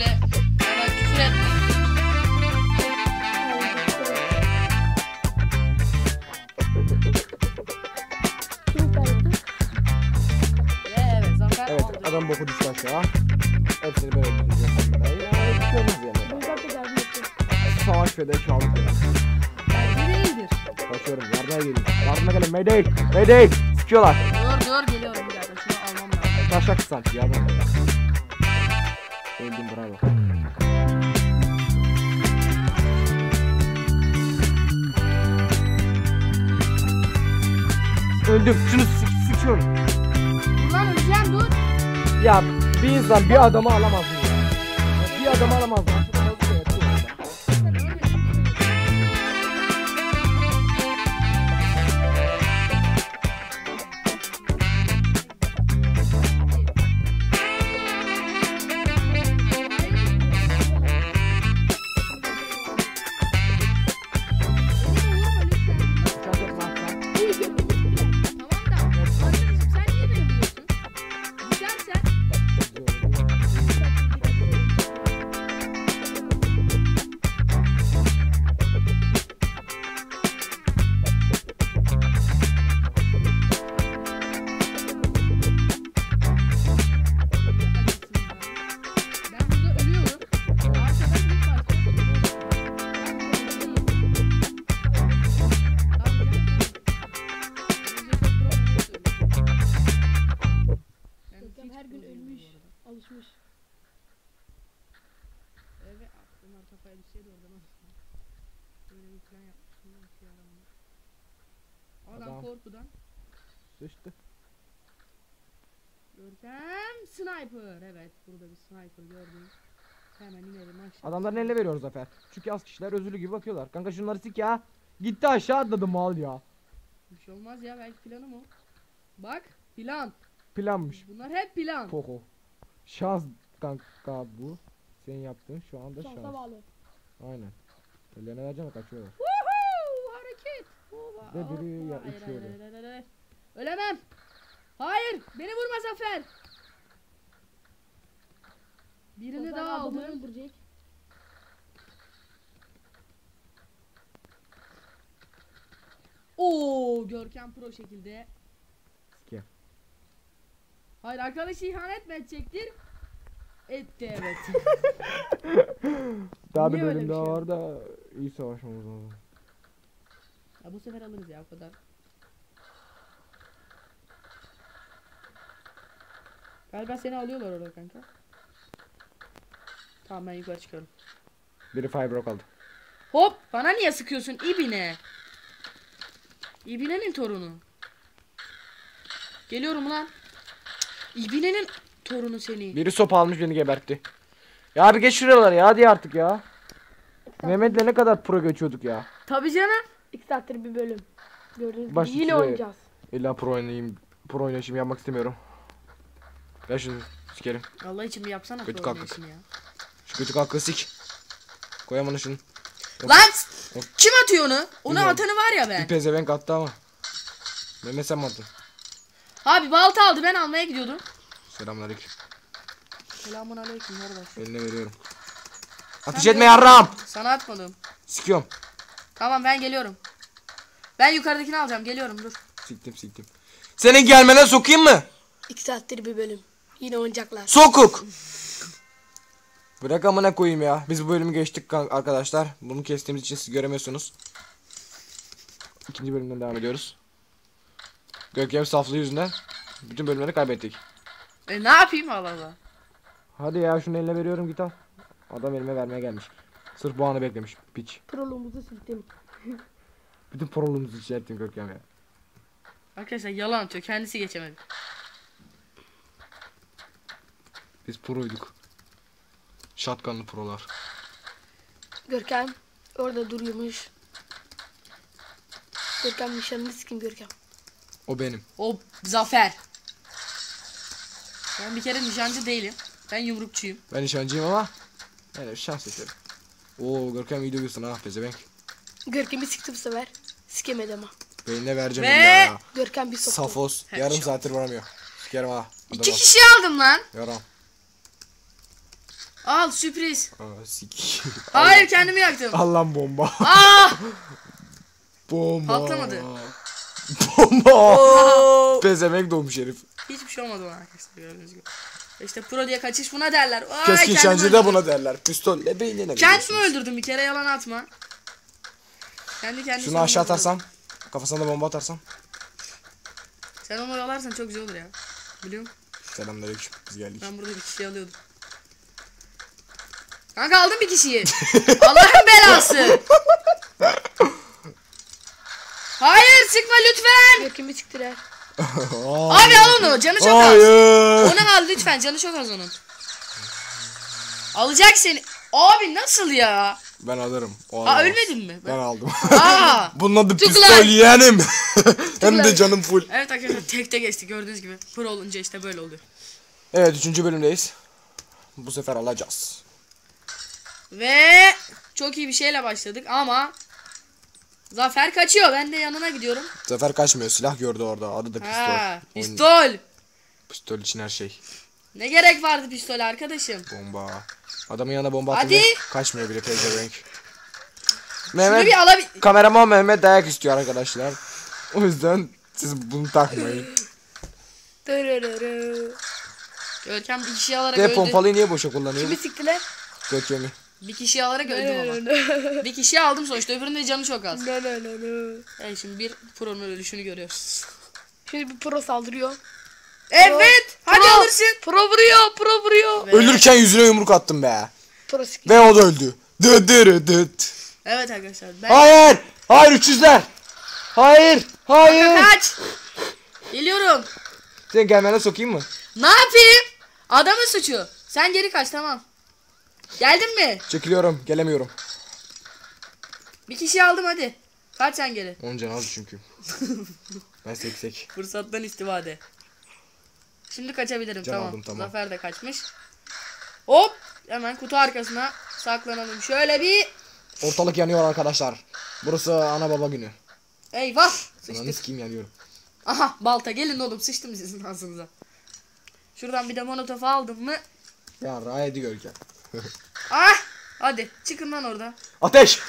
yani öyle bana küfür etme. Kim kaybetti? Ve evet zafer Evet aldı. adam boku düştü aşağı. Hepsini ben öldüreceğim. Yani bir şey olmaz yani. Ben zaten yardım ettim. Savaş feda çaldık ya. Bence değildir. Kaçıyorum yardıma gelin. Yardıma gelin Mayday. Mayday. Sıkıyorlar. Dur dur geliyorum bir dakika şunu almam lazım. Taşak sanki yardıma gelin. Öldüm bravo. Öldüm. Şunu sık sıkıyorum. Dur lan öleceğim dur. Ya bir insan bir adamı alamaz mı ya bir adamı alamaz mı? Bunlar kafaya düşseydi oradan. Böyle bir plan işe yaramadı. Adam, Adam. korkudan. Sıçtı. Görkem sniper. Evet, burada bir sniper gördüm. Hemen inelim aşağı. Adamların eline veriyoruz Zafer. Çünkü az kişiler özürlü gibi bakıyorlar. Kanka şunları sik ya. Gitti aşağı atladı mal ya. Bir şey olmaz ya belki planım o. Bak plan. Planmış. Bunlar hep plan. Poco. Şans kanka bu. Senin yaptığın şu anda Şansa şans. bağlı. Aynen. Ellerine vereceğim kaçıyorlar. Woohoo! Hareket. Hoppa, Ve biri ya- Hayır, uçuyordu. hayır, hayır, hayır, hayır. Ölemem. Hayır, beni vurma Zafer. Birini Zafer daha aldım. öldürecek. Oo, Görkem pro şekilde. Sike. Hayır arkadaşı ihanet mi edecektir? Etti evet. Daha bir Niye öyle bölüm bir daha şey var da iyi savaşmamız lazım. ya bu sefer alırız ya o kadar. Galiba seni alıyorlar orada kanka. Tamam ben yukarı çıkıyorum. Biri fiber kaldı. Hop bana niye sıkıyorsun ibine? İbinenin torunu. Geliyorum lan. İbinenin torunu seni. Biri sopa almış beni gebertti. Ya abi geç şuralar ya hadi artık ya. Mehmet'le ne kadar pro geçiyorduk ya. Tabii canım. İki saattir bir bölüm. Gördüğünüz gibi yine oynayacağız. İlla pro oynayayım. Pro oynayışımı yapmak istemiyorum. Ver şunu sikerim. Allah için bir yapsana Kötü pro oynayışını ya. Şu kötü kalkı sik. Koyamana şunu. Lan Hop. kim atıyor onu? Onu Bilmiyorum. atanı var ya Bir ben. pezevenk attı ama. Mehmet sen mi attın? Abi balta aldı ben almaya gidiyordum. Selamünaleyküm. Selamun aleyküm kardeş. Eline veriyorum. Ateş etme yarram. Sana atmadım. Sikiyorum. Tamam ben geliyorum. Ben yukarıdakini alacağım geliyorum dur. Siktim siktim. Senin gelmene sokayım mı? İki saattir bir bölüm. Yine oynayacaklar. Sokuk. Bırak amına koyayım ya. Biz bu bölümü geçtik kan- arkadaşlar. Bunu kestiğimiz için siz göremiyorsunuz. İkinci bölümden devam ediyoruz. Görkem saflığı yüzünden bütün bölümleri kaybettik. E ne yapayım Allah. Hadi ya şunu eline veriyorum git al. Adam elime vermeye gelmiş. Sırf bu anı beklemiş. Piç. Proluğumuzu sildim. Bütün porolumuzu içerttim Görkem ya. Arkadaşlar yalan atıyor kendisi geçemedi. Biz proyduk. Şatkanlı prolar. Görkem orada duruyormuş. Görkem nişanlı sikim Görkem. O benim. O zafer. Ben bir kere nişancı değilim. Ben yumrukçuyum. Ben nişancıyım ama yani şans eseri. Oo Görkem iyi dövüyorsun ha pezevenk. Görkem'i sikti bu sefer. Sikemedi ama. Beynine vereceğim Ve- illa ya. Görkem bir soktu. Safos. He, Yarım şu- saattir varamıyor. Sikerim ha. İki Adama. kişi aldım lan. Yaram. Al sürpriz. Aa, sik. Hayır kendimi yaktım. Al lan bomba. Aa! Bomba. Patlamadı. Bomba. Pezevenk doğmuş herif. Hiçbir şey olmadı ona arkadaşlar gördüğünüz gibi. İşte pro diye kaçış buna derler. Ay, Keskin şancı da buna derler. Pistolle beynine Kendimi öldürdüm bir kere yalan atma. Kendi kendine. Şunu aşağı atarsam. Kafasına da bomba atarsam. Sen onu oyalarsan çok güzel olur ya. Biliyor musun? Selamünaleyküm. Biz geldik. Ben burada bir kişiyi alıyordum. Kanka aldım bir kişiyi. Allah'ın belası. Hayır sıkma lütfen. Görkem'i siktiler. Abi al onu canı çok az. Ona al lütfen canı çok az onun. Alacak seni. Abi nasıl ya? Ben alırım. O Aa alamaz. ölmedin mi? Ben aldım. Aa. Bunun adı pistol yeğenim. Hem de canım full. Evet arkadaşlar tekte geçti gördüğünüz gibi. Pro olunca işte böyle oluyor. Evet üçüncü bölümdeyiz. Bu sefer alacağız. Ve çok iyi bir şeyle başladık ama Zafer kaçıyor. Ben de yanına gidiyorum. Sefer kaçmıyor. Silah gördü orada. Adı da pistol. Ha, pistol. Pistol için her şey. Ne gerek vardı pistol arkadaşım? Bomba. Adamın yanına bomba Hadi. kaçmıyor bile pezevenk. Mehmet bir alabil... kameraman Mehmet dayak istiyor arkadaşlar. O yüzden siz bunu takmayın. Görkem bir kişiyi alarak Ve öldü. pompalıyı niye boşa kullanıyor? Kimi siktiler? Gökçemi. Bir kişiyi alarak öldüm ama. Bir kişiyi aldım sonuçta öbürünün de canı çok az. nö, nö, nö. Evet şimdi bir pro'nun ölüşünü görüyoruz. Şimdi bir pro saldırıyor. Evet hadi Pro. alırsın. Pro vuruyor, pro vuruyor. Ve- Ölürken yüzüne yumruk attım be. Pro. Ve o da öldü. Dı dı dıt. Evet arkadaşlar ben... Hayır. Hayır 300'ler. Hayır. Hayır. Kaç. Geliyorum. Sen gelmene sokayım mı? Ne yapayım? Adamın suçu. Sen geri kaç tamam. Geldin mi? Çekiliyorum. Gelemiyorum. Bir kişi aldım hadi. Kaç sen geri. 10 can az çünkü. ben seksek. Fırsattan istifade. Şimdi kaçabilirim Can tamam. aldım, tamam. Zafer de kaçmış. Hop hemen kutu arkasına saklanalım. Şöyle bir Ortalık yanıyor arkadaşlar. Burası ana baba günü. eyvah Ananı sıçtık. sikeyim yanıyorum. Aha balta gelin oğlum sıçtım sizin ağzınıza. Şuradan bir de molotof aldım mı? Ya rayedi görken. Ah hadi çıkın lan orada. Ateş!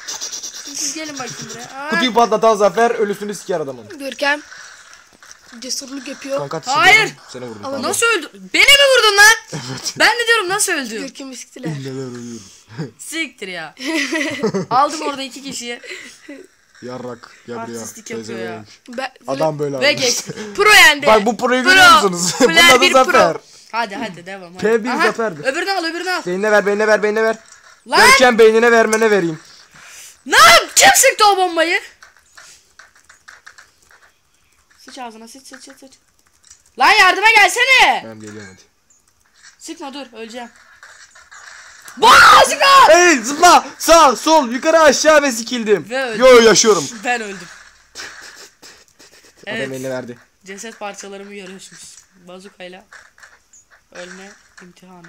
Şimdi siz gelin bakayım buraya. Ah. Kutuyu patlatan Zafer ölüsünü siker adamın. Görkem cesurluk yapıyor. Kanka Hayır. Seni vurdum. Ama. Nasıl öldü? Beni mi vurdun lan? Ben de diyorum nasıl öldü? Görkem'i siktiler. Neler ölüyorum. Siktir ya. Aldım orada iki kişiyi. Yarrak. Gel buraya. Artistlik yapıyor ya. Ben, Adam böyle Ve geç. pro yendi. Bak bu proyu Pro. görüyor musunuz? Bunun adı Zafer. pro. Hadi hadi devam. Hadi. P1 Aha, zaferdi. Öbürünü al öbürünü al. Beynine ver, beynine ver, beynine ver. Lan Görkem beynine vermene vereyim. ne yap? Kim sıktı o bombayı? Sıç ağzına sıç sıç sıç sıç. Lan yardıma gelsene. Ben geliyorum hadi. Sıkma dur öleceğim. Baa sıkma. Hey zıpla! Sağ, sol, yukarı, aşağı ve sikildim. Ve öldüm. Yo yaşıyorum. Ben öldüm. Adam eline verdi. Ceset parçalarımı görüyorsunuz. Bazukayla ölme imtihanı.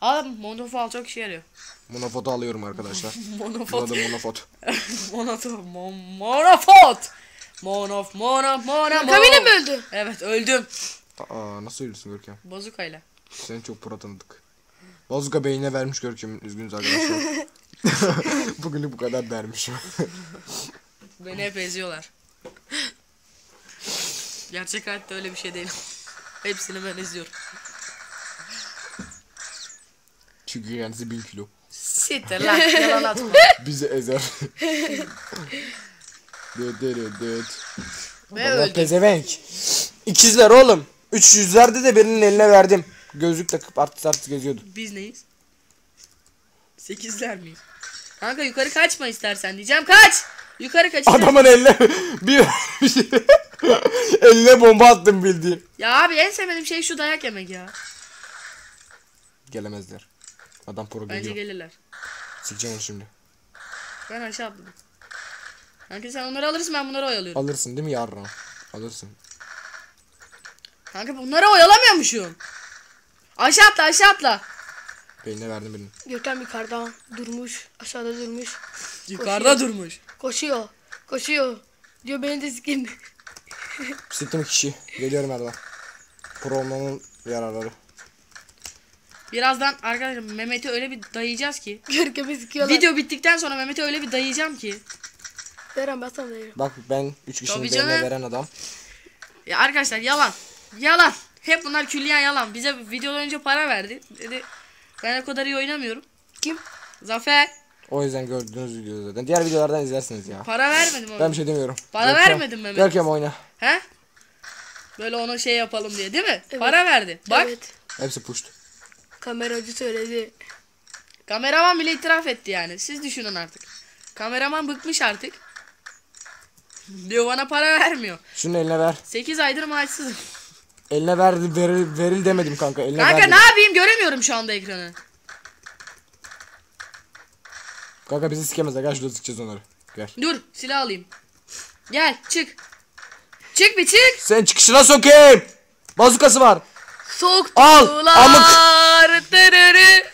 Al monofu al çok işe yarıyor. Monofoto alıyorum arkadaşlar. Monofot. adı monofot. Monof. Mon monofot. Monof monof monof. Görkem yine mi öldü? Evet öldüm. Aa nasıl ölürsün Görkem? Bazukayla. Seni çok pro tanıdık. Bazuka beynine vermiş Görkem'in. Üzgünüz arkadaşlar. Bugünlük bu kadar dermiş. Beni hep eziyorlar. Gerçek hayatta öyle bir şey değil. Hepsini ben eziyorum. Çünkü kendisi 1000 kilo. Siktir lan yalan atma. Bizi ezer. Dıt. Ve Baba öldüm. pezevenk. İkizler oğlum. 300'lerde de birinin eline verdim. Gözlük takıp artist artist geziyordu. Biz neyiz? Sekizler miyiz? Kanka yukarı kaçma istersen diyeceğim kaç! Yukarı kaç. Adamın eline bir, bir şey- eline bomba attım bildiğin. Ya abi en sevmediğim şey şu dayak yemek ya. Gelemezler. Adam pro Bence geliyor. gelirler. Sikeceğim onu şimdi. Ben aşağı atladım. Kanka sen onları alırsın ben bunları oyalıyorum. Alırsın değil mi yarın? Alırsın. Kanka bunları oyalamıyormuşum. Aşağı atla aşağı atla. Beynine verdim birini. Görkem yukarıda durmuş. Aşağıda durmuş. Yukarıda durmuş. Koşuyor. Koşuyor. Diyor beni de sikin. Siktim iki kişi. Geliyorum Erdoğan. Pro olmanın yararları. Birazdan arkadaşlar Mehmet'i öyle bir dayayacağız ki. Görkem'i sikiyorlar. Video bittikten sonra Mehmet'i öyle bir dayayacağım ki. Veren ben sana veririm. Bak ben 3 kişinin canım. veren adam. Ya arkadaşlar yalan. Yalan. Hep bunlar külliyen yalan. Bize videodan önce para verdi. Dedi ben o kadar iyi oynamıyorum. Kim? Zafer. O yüzden gördüğünüz videoda zaten. Diğer videolardan izlersiniz ya. Para vermedim ona. Ben bir şey demiyorum. Bana Görkem- vermedin Mehmet. Görkem oyna. He? Böyle ona şey yapalım diye değil mi? Para verdi. Bak Evet. Hepsi puşt. Kameracı söyledi. kameraman bile itiraf etti yani. Siz düşünün artık. Kameraman bıkmış artık. Diyor bana para vermiyor. Şunun eline ver. 8 aydır maaşsızım. Eline ver, veril, veril demedim kanka. Eline Kanka ver. ne yapayım göremiyorum şu anda ekranı. Kanka bizi sikemezler. Gel şurada sikeceğiz onları. Gel. Dur silah alayım. Gel çık. Çık bir çık. Sen çıkışına sokayım. Bazukası var. Soktular. Al, amık. Tırırı.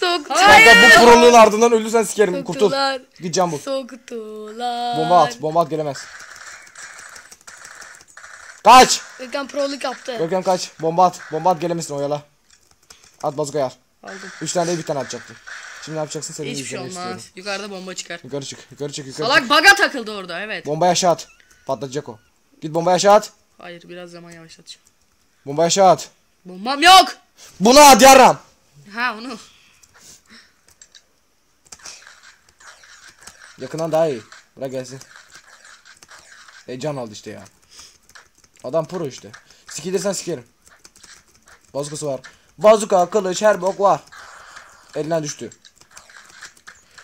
Soktular. Kanka bu proluğun ardından ölürsen sikerim. Kurtul. Soktular. Gideceğim bu. Soktular. Bomba at. Bomba at gelemez. Kaç. Görkem proluk yaptı. Görkem kaç. Bomba at. Bomba at gelemezsin oyala. At bazukayı al. Aldım. 3 tane değil bir tane atacaktım. Şimdi ne yapacaksın senin Hiçbir şey izlemek olmaz. istiyorum. Yukarıda bomba çıkar. Yukarı çık. Yukarı çık. Yukarı Salak çık. baga takıldı orada evet. Bombayı aşağı at. Patlatacak o. Git bombayı aşağı at. Hayır biraz zaman yavaşlatacağım. Bombayı aşağı at. Bombam yok. Bunu at yarram. Ha onu. Yakından daha iyi. Bırak gelsin. E can aldı işte ya. Adam pro işte. Sikilirsen sikerim. Bazukası var. Bazuka, kılıç, her bok var. Elinden düştü.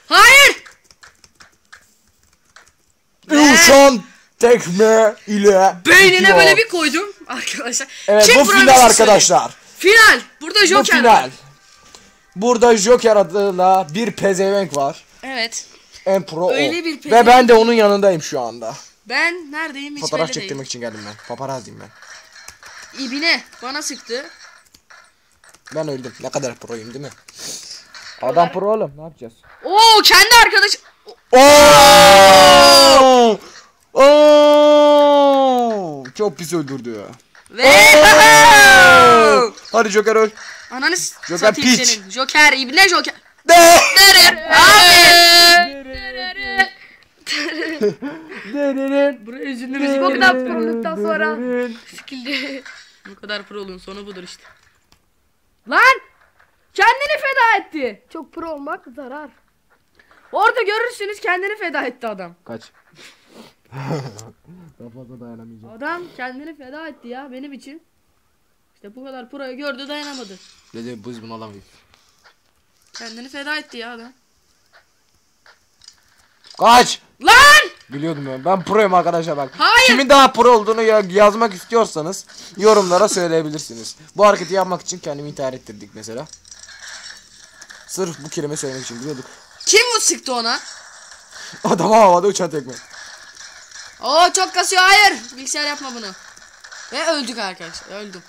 Hayır. Uşan tekme ile Beynine bitiyor. böyle bir koydum arkadaşlar. Evet Kim bu final arkadaşlar. Final. Burada Bu Joker final. var. Burada Joker adıyla bir pezevenk var. Evet. En pro Öyle o. bir Ve pezevenk. ben de onun yanındayım şu anda. Ben neredeyim hiç Fotoğraf çektirmek değil. için geldim ben. Paparaziyim ben. İbine bana sıktı. Ben öldüm. Ne kadar proyum değil mi? Adam pro oğlum. Ne yapacağız? Oo kendi arkadaş. Oo! Oo! Çok pis öldürdü. Ve Hadi Joker öl. Ananı Joker satayım piç. senin. Joker ibne Joker. De! Buraya üzüldü müzik. Bu kadar proluktan sonra sikildi. Bu kadar proluğun sonu budur işte. Lan! Kendini feda etti. Çok pro olmak zarar. Orada görürsünüz kendini feda etti adam. Kaç. Daha fazla dayanamayacağım. Adam kendini feda etti ya benim için. İşte bu kadar proyu gördü dayanamadı. Dedi biz bunu alamayız. Kendini feda etti ya adam. Kaç! Lan! Biliyordum ben. Ben proyum arkadaşlar bak. Hayır. Kimin daha pro olduğunu ya- yazmak istiyorsanız yorumlara söyleyebilirsiniz. Bu hareketi yapmak için kendimi intihar ettirdik mesela. Sırf bu kelime söylemek için biliyorduk. Kim bu sıktı ona? Adama havada uçan tekme. Oo çok kasıyor hayır. Bilgisayar yapma bunu. Ve öldük arkadaşlar öldüm.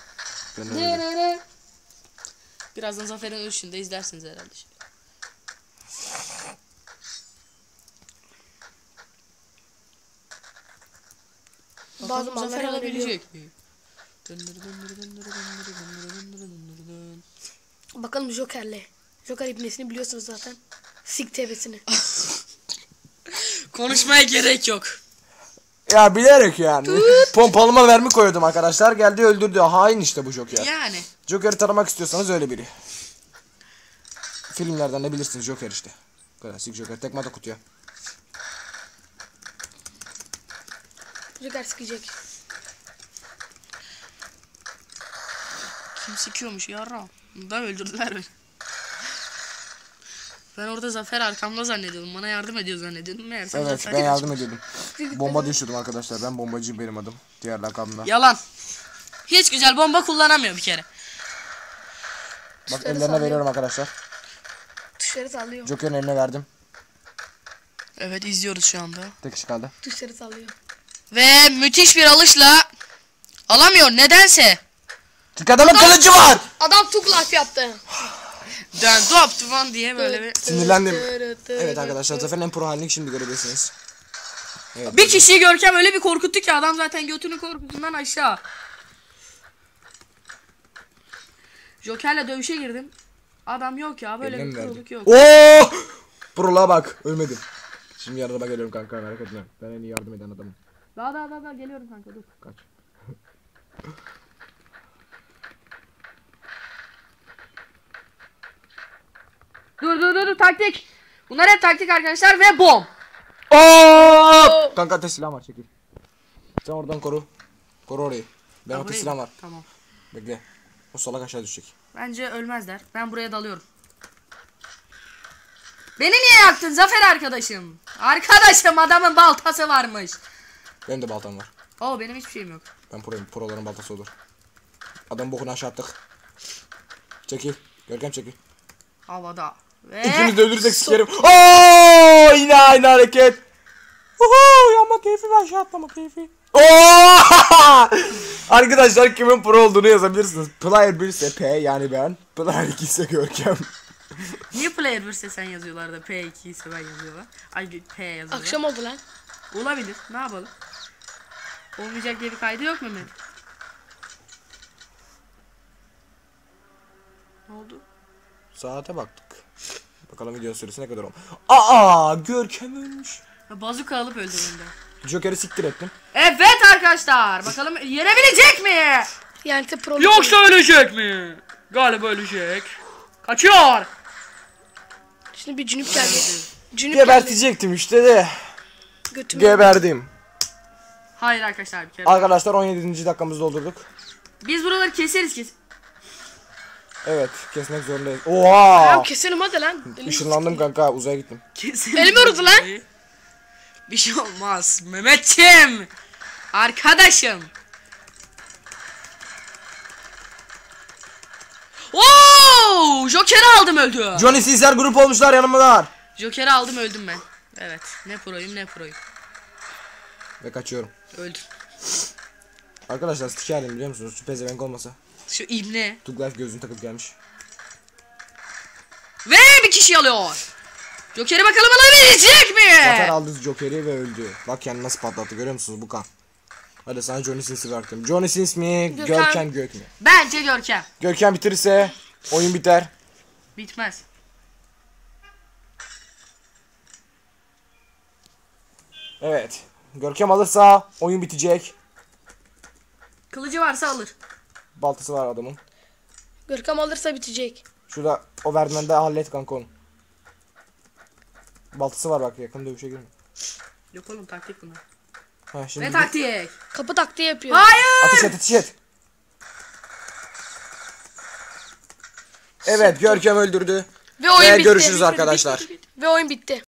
Ben. Birazdan Zafer'in ölüşünde izlersiniz herhalde. şimdi. Bazı Bakalım Zafer alabilecek mi? Döndür, döndür, döndür, döndür, döndür, döndür, döndür, döndür. Bakalım Joker'le. Joker ibnesini biliyorsunuz zaten. Sik tebesini. Konuşmaya gerek yok. Ya bilerek yani. Pompalıma vermi koyuyordum arkadaşlar. Geldi öldürdü. Hain işte bu Joker. Yani. Joker'i tanımak istiyorsanız öyle biri. Filmlerden ne bilirsiniz Joker işte. Klasik Joker. Tekme de kutuya. Joker sikecek. Kim sikiyormuş yarram. Da öldürdüler beni. Ben orada Zafer arkamda zannediyordum. Bana yardım ediyor zannediyordum. Meğerse Evet Zafer ben yardım- ediyordum. Bomba düşürdüm arkadaşlar. Ben bombacıyım benim adım. Diğer lakabımda. Yalan. Hiç güzel bomba kullanamıyor bir kere. Bak Dışarı ellerine sallıyor. veriyorum arkadaşlar. Dışarı sallıyor. Joker'in eline verdim. Evet izliyoruz şu anda. Tek kişi kaldı. Dışarı sallıyor. Ve müthiş bir alışla alamıyor nedense. Çünkü adamın kılıcı var. Adam tuk life yaptı. Dön top tuvan diye böyle bir. Sinirlendim. Evet arkadaşlar Zafer'in en pro halini şimdi görebilirsiniz. Evet. Bir kişiyi görkem öyle bir korkuttu ki adam zaten götünün korkusundan aşağı. Joker'le dövüşe girdim. Adam yok ya böyle Eline bir kuruluk yok. Oo! Prola bak. Ölmedim. Şimdi yardıma geliyorum kanka merak etme. Ben en iyi yardım eden adamım. Daha daha daha daha geliyorum kanka dur. Kaç. Dur dur taktik. Bunlar hep taktik arkadaşlar ve bom. Oo! Kanka ateş silahım var çekil. Sen oradan koru. Koru orayı. Ben silahım mı? var. Tamam. Bekle. O salak aşağı düşecek. Bence ölmezler. Ben buraya dalıyorum. Beni niye yaktın Zafer arkadaşım? Arkadaşım adamın baltası varmış. Benim de baltam var. Oo benim hiçbir şeyim yok. Ben proyum. Proların baltası olur. Adam bokunu aşağı attık. Çekil. Görkem çekil. Havada. Ve İkimiz de ölürsek sikerim. Oo! Yine aynı hareket. Uhu! Yanma keyfi ve aşağı atlama keyfi. Oo! Arkadaşlar kimin pro olduğunu yazabilirsiniz. Player 1 ise P yani ben. Player 2 ise Görkem. niye player 1 ise sen yazıyorlar da P2 ise ben yazıyorlar. Ay P yazıyorlar. Akşam oldu lan. Olabilir. Ne yapalım? Olmayacak diye bir kaydı yok mu Mehmet? Ne oldu? Saate baktık. Bakalım video süresi ne kadar oldu. Aa! Görkem ölmüş. Bazuka alıp öldürdüm de. Joker'i siktir ettim. Evet arkadaşlar. Bakalım yenebilecek mi? Yani de pro. Yoksa ölecek mi? Galiba ölecek. Kaçıyor. Şimdi bir cünüp geldi. Cünüp geldi. Gebertecektim işte de. Götümü. Geberdim. Hayır arkadaşlar bir kere. Arkadaşlar 17. dakikamızı doldurduk. Biz buraları keseriz kes. Evet kesmek zorundayız. Oha! Tamam keselim hadi lan. Elimi- Işınlandım kanka uzaya gittim. Keseriz. Elimi vurdu lan. Bir şey olmaz. Mehmetçim. Arkadaşım. Oo! Joker'i aldım öldü. Johnny Caesar grup olmuşlar yanımdalar. Joker'i aldım öldüm ben. Evet. Ne proyum ne proyum. Ve kaçıyorum. Öldüm. Arkadaşlar sikerdim biliyor musunuz? Şu pezevenk olmasa. Şu ibne. Tug Life gözünü takıp gelmiş. Ve bir kişi alıyor. Joker'i bakalım alabilecek Zafer mi? aldı Joker'i ve öldü. Bak kendini nasıl patlattı görüyor musunuz bu kan. Hadi sana Johnny Sins'i bıraktım. Johnny Sins mi? Gökhan. Görkem Gök mü? Bence Görkem. Görkem bitirirse oyun biter. Bitmez. Evet. Görkem alırsa oyun bitecek. Kılıcı varsa alır. Baltası var adamın. Görkem alırsa bitecek. Şurada o merdivende hallet kanka onu. Baltası var bak yakın dövüşe girme. Yok oğlum taktik bunlar. Ha şimdi Ne bir- taktik? Kapı taktiği yapıyor. Hayır. ateş et ateş et. Evet Görkem öldürdü. Ve oyun Ve bitti. görüşürüz arkadaşlar. Ve oyun bitti.